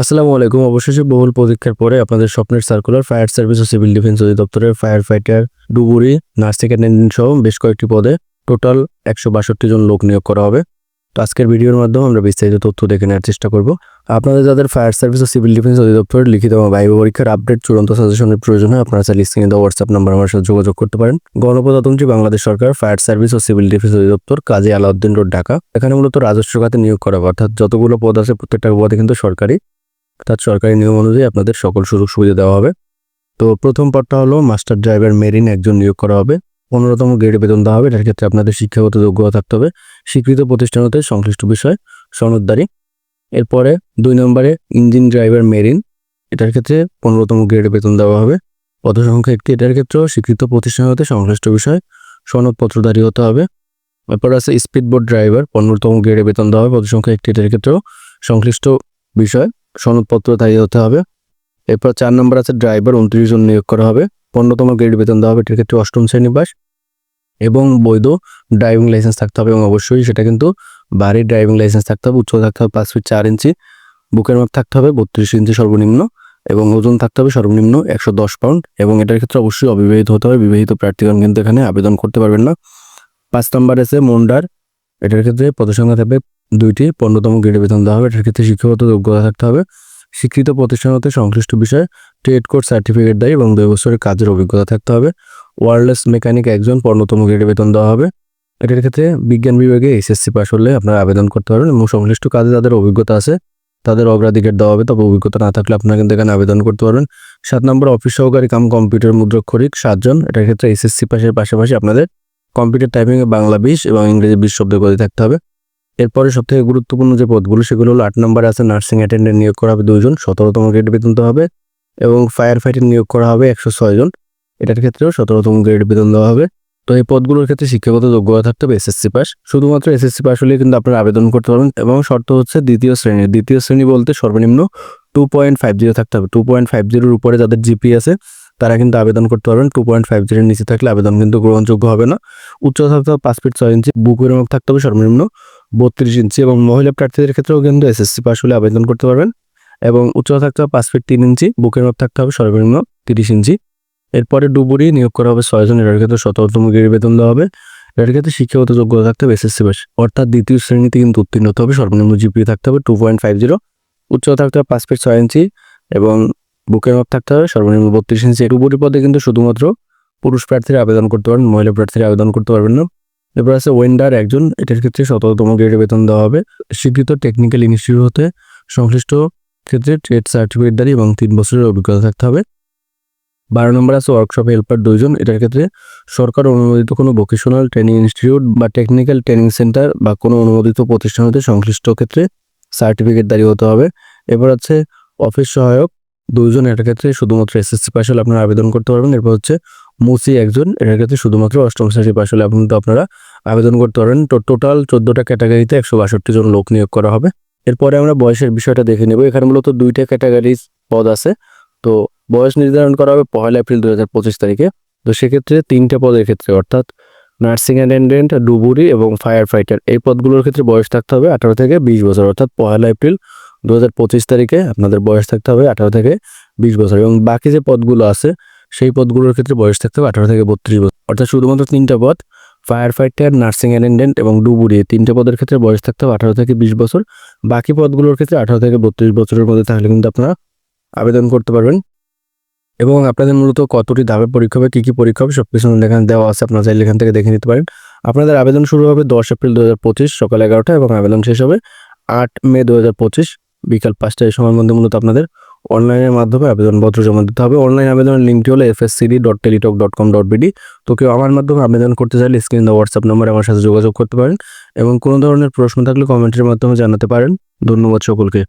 আসসালামু আলাইকুম। অবশেষে বহুল প্রতীক্ষার পরে আপনাদের স্বপ্নের সার্কুলার ফায়ার সার্ভিস ও সিভিল ডিফেন্স অধিদপ্তরের ফায়ার ফাইটার ডুবুরি, নার্সিং অ্যাটেন্ডেন্ট সহ বেশ কয়েকটি পদে টোটাল একশো বাষট্টি জন লোক নিয়োগ করা হবে। তো আজকের ভিডিওর মাধ্যমে আমরা বিস্তারিত তথ্য দেখে নেওয়ার চেষ্টা করব। আপনাদের যাদের ফায়ার সার্ভিস ও সিভিল ডিফেন্স অধিদপ্তরের লিখিত বায়ু পরীক্ষার আপডেট চূড়ান্ত সাজেশনের প্রয়োজন হয়, আপনারা চাইলে স্ক্রিনে দেওয়া হোয়াটসঅ্যাপ নাম্বার আমার সাথে যোগাযোগ করতে পারেন। গণপ্রজাতন্ত্রী বাংলাদেশ সরকার ফায়ার সার্ভিস ও সিভিল ডিফেন্স অধিদপ্তর কাজী আলাউদ্দিন রোড, ঢাকা। এখানে মূলত রাজস্ব খাতে নিয়োগ করা হবে, অর্থাৎ যতগুলো পদ আছে প্রত্যেকটা পদে কিন্তু সরকারি। তার সরকারি নিয়ম অনুযায়ী আপনাদের সকল সুযোগ সুবিধা দেওয়া হবে। তো প্রথম পদটা হলো, মাস্টার ড্রাইভার মেরিন একজন নিয়োগ করা হবে। পনেরোতম গ্রেডে বেতন দেওয়া হবে এটার ক্ষেত্রে আপনাদের শিক্ষাগত যোগ্যতা থাকতে হবে। স্বীকৃত প্রতিষ্ঠান হতে সংশ্লিষ্ট বিষয়, সনদদারি। এরপরে দুই নম্বরে ইঞ্জিন ড্রাইভার মেরিন, এটার ক্ষেত্রে পনেরোতম গ্রেডে বেতন দেওয়া হবে। পদ সংখ্যা একটি, এটার ক্ষেত্রেও স্বীকৃত প্রতিষ্ঠান হতে সংশ্লিষ্ট বিষয়, সনদপত্রধারী হতে হবে। এরপর আছে স্পিড বোট ড্রাইভার, পনেরোতম গ্রেডে বেতন দেওয়া হবে পদ সংখ্যা একটি, এটার ক্ষেত্রেও সংশ্লিষ্ট বিষয়। সনদপত্রধারী হতে হবে। এরপর চার নম্বর আছে ড্রাইভার উনত্রিশ জন নিয়োগ করা হবে। পনেরোতম গ্রেড বেতন দেওয়া হবে এটার ক্ষেত্রে অষ্টম শ্রেণি পাস এবং বৈধ ড্রাইভিং লাইসেন্স থাকতে হবে এবং অবশ্যই সেটা কিন্তু বাড়ির ড্রাইভিং লাইসেন্স থাকতে হবে, উচ্চ থাকতে হবে পাঁচ ফিট চার ইঞ্চি বুকের মাপ থাকতে হবে বত্রিশ ইঞ্চি সর্বনিম্ন এবং ওজন থাকতে হবে সর্বনিম্ন একশো দশ পাউন্ড এবং এটার ক্ষেত্রে অবশ্যই অবিবাহিত হতে হবে, বিবাহিত প্রার্থীগণ কিন্তু এখানে আবেদন করতে পারবেন না। পাঁচ নম্বর আছে মুন্ডার, এটার ক্ষেত্রে পদসংখ্যা থাকবে দুইটি পনেরোতম গ্রেডে বেতন দেওয়া হবে। এটার ক্ষেত্রে শিক্ষাগত যোগ্যতা থাকতে হবে। স্বীকৃত প্রতিষ্ঠান হতে সংশ্লিষ্ট বিষয়ে ট্রেড কোড, সার্টিফিকেট দেয় এবং দুই বছরের কাজের অভিজ্ঞতা থাকতে হবে। ওয়ারলেস মেকানিক একজন পনেরোতম গ্রেডে বেতন দেওয়া হবে। এটার ক্ষেত্রে বিজ্ঞান বিভাগে এসএসসি পাস হলে আপনারা আবেদন করতে পারবেন এবং সংশ্লিষ্ট কাজে যাদের অভিজ্ঞতা আছে, তাদের অগ্রাধিকার দেওয়া হবে। তবে অভিজ্ঞতা না থাকলে আপনারা কিন্তু এখানে আবেদন করতে পারবেন। সাত নম্বর, অফিস সহকারী কাম কম্পিউটার মুদ্রাক্ষরিক সাতজন। এটার ক্ষেত্রে এসএসসি পাসের পাশাপাশি আপনাদের কম্পিউটার টাইপিংয়ে বাংলা বিশ এবং ইংরেজি বিশ শব্দ গতি থাকতে হবে। এরপরে সবথেকে গুরুত্বপূর্ণ যে পদগুলো, সেগুলো হলো আট নম্বরে আছে নার্সিং অ্যাটেন্ডেন্ট নিয়োগ করা হবে দুজন, সতেরোতম গ্রেড বেতন হবে এবং ফায়ার ফাইটার নিয়োগ করা হবে একশো ছয় জন। এটার ক্ষেত্রেও সতেরোতম গ্রেড বেতন দেওয়া হবে। তো এই পদগুলোর ক্ষেত্রে শিক্ষাগত যোগ্যতা থাকতে হবে, এসএসসি পাস। শুধুমাত্র এসএসসি পাস হলে কিন্তু আপনারা আবেদন করতে পারবেন এবং শর্ত হচ্ছে দ্বিতীয় শ্রেণির দ্বিতীয় শ্রেণি বলতে সর্বনিম্ন টু পয়েন্ট ফাইভ জিরো থাকতে হবে। টু পয়েন্ট ফাইভ জিরোর উপরে যাদের জিপি আছে, তারা কিন্তু আবেদন করতে পারবেন। টু পয়েন্ট ফাইভ জিরোর নিচে থাকলে আবেদন কিন্তু গ্রহণযোগ্য হবে না। উচ্চতা থাকতে হবে পাঁচ ফিট ছয় ইঞ্চি, বুকের মুখ থাকতে হবে সর্বনিম্ন বত্রিশ ইঞ্চি এবং মহিলা প্রার্থীদের ক্ষেত্রেও কিন্তু এসএসসি পাস হলে আবেদন করতে পারবেন এবং উচ্চতা থাকতে হবে পাঁচ ফিট তিন ইঞ্চি, বুকের মাপ থাকতে হবে সর্বনিম্ন তিরিশ ইঞ্চি। এরপরে ডুবুরি নিয়োগ করা হবে ছয়জন এটার ক্ষেত্রে সতেরোতম গিরি বেতন দেওয়া হবে। এটার ক্ষেত্রে শিক্ষাগত যোগ্যতা থাকতে হবে এসএসসি পাস অর্থাৎ দ্বিতীয় শ্রেণীতে কিন্তু উত্তীর্ণ হতে হবে, সর্বনিম্ন জিপি থাকতে হবে টু পয়েন্ট ফাইভ জিরো উচ্চতা থাকতে হবে পাঁচ ফিট ছয় ইঞ্চি এবং বুকের মাপ থাকতে হবে সর্বনিম্ন বত্রিশ ইঞ্চি। ডুবুরি পদে কিন্তু শুধুমাত্র পুরুষ প্রার্থীরা আবেদন করতে পারেন মহিলা প্রার্থীরা আবেদন করতে পারবেন না। এরপর আছে ওয়েন্ডার, একজন, এটার ক্ষেত্রে সতেরোতম গ্রেডে বেতন দেওয়া হবে। স্বীকৃত টেকনিক্যাল ইনস্টিটিউট হতে সংশ্লিষ্ট ক্ষেত্রে ট্রেড সার্টিফিকেট দাঁড়িয়ে এবং তিন বছরের অভিজ্ঞতা থাকতে হবে। বারো নম্বর আছে ওয়ার্কশপ হেল্পার দুইজন, এটার ক্ষেত্রে সরকার অনুমোদিত কোনো ভোকেশনাল ট্রেনিং ইনস্টিটিউট বা টেকনিক্যাল ট্রেনিং সেন্টার বা কোনো অনুমোদিত প্রতিষ্ঠান হতে সংশ্লিষ্ট ক্ষেত্রে সার্টিফিকেট দাঁড়িয়ে হতে হবে। এরপর আছে অফিস সহায়ক দুইজন এটার ক্ষেত্রে শুধুমাত্র এসএসসি পাস হলে আপনারা আবেদন করতে পারবেন। এরপর হচ্ছে মুসি একজন, এটার ক্ষেত্রে শুধুমাত্র অষ্টম শ্রেণি পাস হলে কিন্তু আপনারা আবেদন করতে পারবেন। তো টোটাল চোদ্দোটা ক্যাটাগরিতে একশো বাষট্টি জন লোক নিয়োগ করা হবে। এরপরে আমরা বয়সের বিষয়টা দেখে নেব। এখানে মূলত দুইটা ক্যাটাগরি পদ আছে। তো বয়স নির্ধারণ করা হবে পহেলা এপ্রিল দু হাজার পঁচিশ তারিখে। তো সেক্ষেত্রে তিনটে পদের ক্ষেত্রে, অর্থাৎ নার্সিং অ্যাটেন্ডেন্ট, ডুবুরি এবং ফায়ার ফাইটার, এই পদগুলোর ক্ষেত্রে বয়স থাকতে হবে আঠারো থেকে বিশ বছর, অর্থাৎ পহেলা এপ্রিল দু হাজার পঁচিশ তারিখে আপনাদের বয়স থাকতে হবে আঠারো থেকে বিশ বছর এবং বাকি যে পদগুলো আছে, সেই পদগুলোর ক্ষেত্রে বয়স থাকতে হবে আঠারো থেকে বত্রিশ বছর। অর্থাৎ শুধুমাত্র তিনটা পদ ফায়ার ফাইটার নার্সিং অ্যাটেন্ডেন্ট এবং ডুবুরি তিনটে পদের ক্ষেত্রে বয়স থাকতে হবে আঠারো থেকে বিশ বছর। বাকি পদগুলোর ক্ষেত্রে আঠারো থেকে বত্রিশ বছরের মধ্যে থাকলে কিন্তু আপনারা আবেদন করতে পারবেন। এবং আপনাদের মূলত কতটি ধাপে পরীক্ষা হবে, কী কী পরীক্ষা হবে সব কিছু এখানে দেওয়া আছে, আপনারা চাইলে এখান থেকে দেখে নিতে পারেন। আপনাদের আবেদন শুরু হবে দশ এপ্রিল দু হাজার পঁচিশ সকাল এগারোটা এবং আবেদন শেষ হবে আট মে দু হাজার পঁচিশ। বিকাল পাঁচটা এই সময়ের মধ্যে মূলত আপনাদের অনলাইনের মাধ্যমে আবেদনপত্র জমা দিতে হবে। অনলাইন আবেদনের লিঙ্কটি হলো FSCD dot Teletalk dot com dot BD তো কেউ আমার মাধ্যমে আবেদন করতে চাইলে স্ক্রিন দা হোয়াটসঅ্যাপ নম্বরে আমার সাথে যোগাযোগ করতে পারেন এবং কোনো ধরনের প্রশ্ন থাকলে কমেন্টের মাধ্যমে জানাতে পারেন। ধন্যবাদ সকলকে।